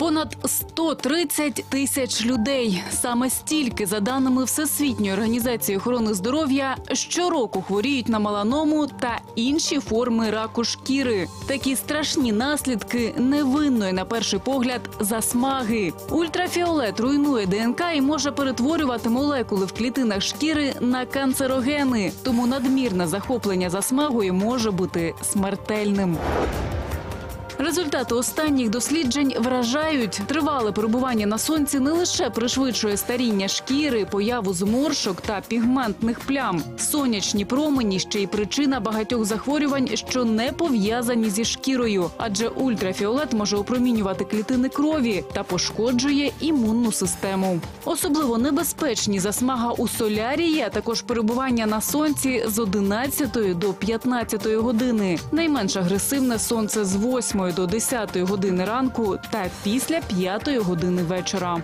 Понад 130 тисяч людей. Саме стільки, за даними Всесвітньої організації охорони здоров'я, щороку хворіють на меланому та інші форми раку шкіри. Такі страшні наслідки невинної на перший погляд засмаги. Ультрафіолет руйнує ДНК і може перетворювати молекули в клітинах шкіри на канцерогени. Тому надмірне захоплення засмагою може бути смертельним. Результати останніх досліджень вражають. Тривале перебування на сонці не лише пришвидшує старіння шкіри, появу зморшок та пігментних плям. Сонячні промені ще й причина багатьох захворювань, що не пов'язані зі шкірою, адже ультрафіолет може опромінювати клітини крові та пошкоджує імунну систему. Особливо небезпечні засмага у солярії, а також перебування на сонці з 11 до 15 години. Найменш агресивне сонце з 8 до 10 години ранку та після 5 години вечора.